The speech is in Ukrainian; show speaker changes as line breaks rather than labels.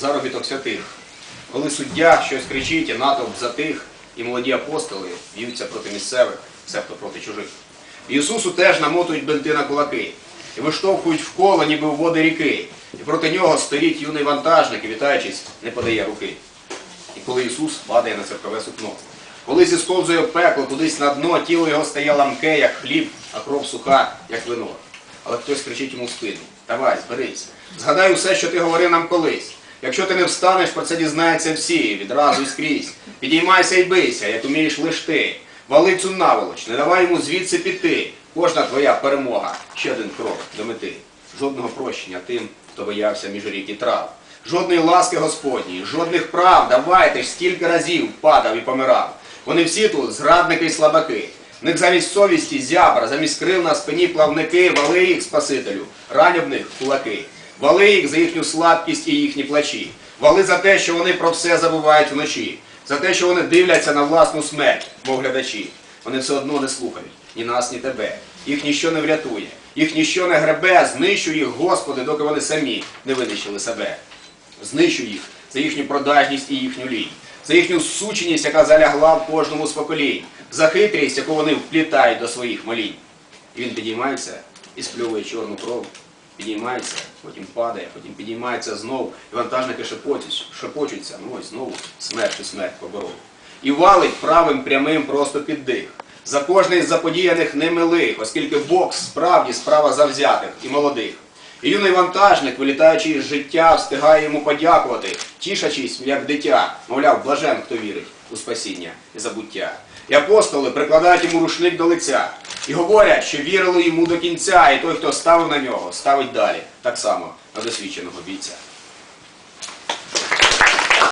заробіток святих. Коли суддя щось кричить, і натовп затих, і молоді апостоли б'ються проти місцевих, себто проти чужих. Ісусу теж намотують бинти на кулаки і виштовхують в коло, ніби в води ріки. І проти нього стоїть юний вантажник і, вітаючись, не подає руки. І коли Ісус падає на церкове сукно. Коли зісковзує пекло кудись на дно, тіло його стає ламке, як хліб, а кров суха, як вино. Але хтось кричить йому в спину: Давай, зберись. Згадай усе, що ти говорив нам колись. Якщо ти не встанеш, про це дізнаються всі, відразу і скрізь. Підіймайся і бийся, як умієш лиш ти. Вали цю наволоч, не давай йому звідси піти. Кожна твоя перемога ще один крок до мети. Жодного прощення тим, хто боявся між рік і трав. Жодної ласки Господньої, жодних прав. Давайте ж скільки разів падав і помирав. Вони всі тут зрадники і слабаки. В них замість совісті зябра, замість крил на спині плавники, вали їх Спасителю, рань об них кулаки. Вали їх за їхню слабкість і їхні плачі. Вали за те, що вони про все забувають вночі, за те, що вони дивляться на власну смерть, мов глядачі. Вони все одно не слухають ні нас, ні тебе. Їх ніщо не врятує, їх ніщо не гребе, знищуй їх, Господи, доки вони самі не винищили себе. Знищуй їх за їхню продажність і їхню лінь, за їхню сученість, яка залягла в кожному з поколінь, за хитрість, яку вони вплітають до своїх молінь. І він підіймається і спльовує чорну кров. Підіймається, потім падає, потім підіймається знов, і вантажники шепочуть, шепочуться, ну ось знову смерть і смерть поборов. І валить правим прямим просто під дих. За кожний з заподіяних немилих, оскільки Бог справді справа завзятих і молодих. І юний вантажник, вилітаючи із життя, встигає йому подякувати, тішачись, як дитя, мовляв, блажен, хто вірить у спасіння і забуття. І апостоли прикладають йому рушник до лиця і говорять, що вірили йому до кінця, і той, хто ставив на нього, ставить далі, так само на досвідченого бійця.